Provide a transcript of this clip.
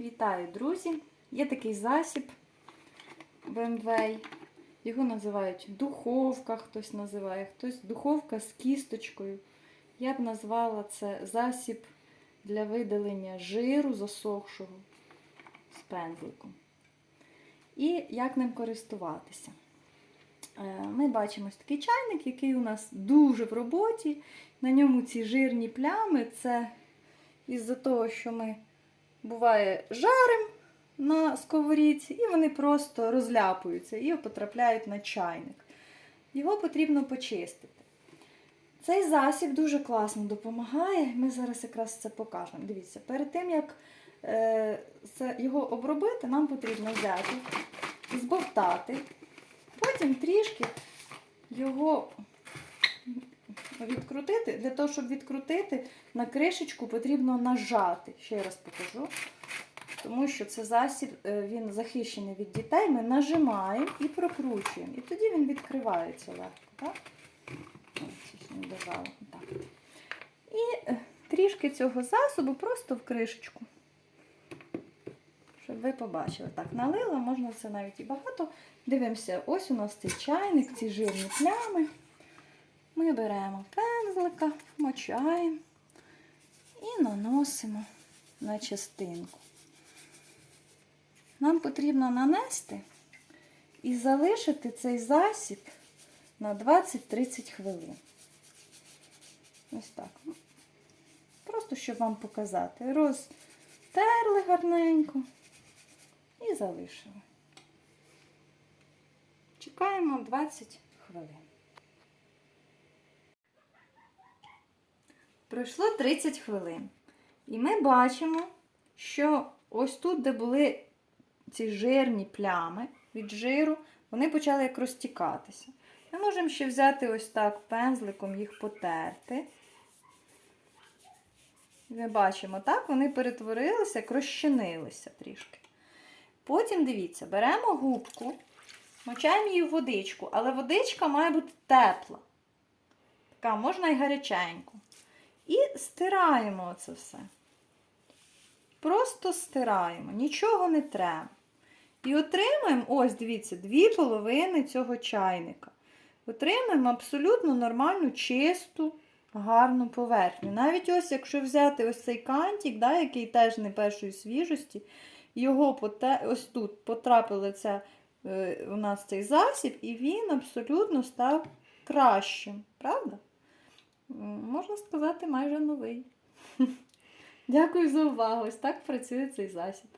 Вітаю, друзі! Є такий засіб BMW. Його називають духовка, хтось називає, хтось духовка з кісточкою. Я б назвала це засіб для видалення жиру засохшого з пензликом. І як ним користуватися. Е, Ми бачимо такий чайник, який у нас дуже в роботі. На ньому ці жирні плями це із-за того, що ми буває жарим на сковорідці, і вони просто розляпуються і потрапляють на чайник. Його потрібно почистити. Цей засіб дуже класно допомагає. Ми зараз якраз це покажемо. Дивіться, перед тим, як е, це, його обробити, нам потрібно взяти, збовтати, потім трішки його відкрутити. Для того, щоб відкрутити, на кришечку потрібно нажати. Ще раз покажу. Тому що це засіб, е, він захищений від дітей. Ми нажимаємо і прокручуємо. І тоді він відкривається легко. Так? І е, трішки цього засобу просто в кришечку. Щоб ви побачили. Так, налила, можна це навіть і багато. Дивимося, ось у нас цей чайник, ці жирні плями. Ми беремо пензлика, мочаємо і наносимо на частинку. Нам потрібно нанести і залишити цей засіб на 20-30 хвилин. Ось так. Просто щоб вам показати. Розтерли гарненько і залишили. Чекаємо 20 хвилин. Пройшло 30 хвилин. І ми бачимо, що ось тут, де були ці жирні плями від жиру, вони почали як розтікатися. Ми можемо ще взяти ось так пензликом їх потерти. Ми бачимо, так, вони перетворилися, як розчинилися трішки. Потім, дивіться, беремо губку, мочаємо її в водичку, але водичка має бути тепла. Така, можна і гаряченьку. І стираємо це все. Просто стираємо, нічого не треба. І отримаємо, ось, дивіться, дві половини цього чайника. Отримаємо абсолютно нормальну, чисту, гарну поверхню. Навіть ось, якщо взяти ось цей кантик, да, який теж не першої свіжості, його поте... ось тут потрапили це, е, у нас цей засіб, і він абсолютно став кращим. Правда? Можна сказати, майже новий. Дякую за увагу. Ось так працює цей засіб.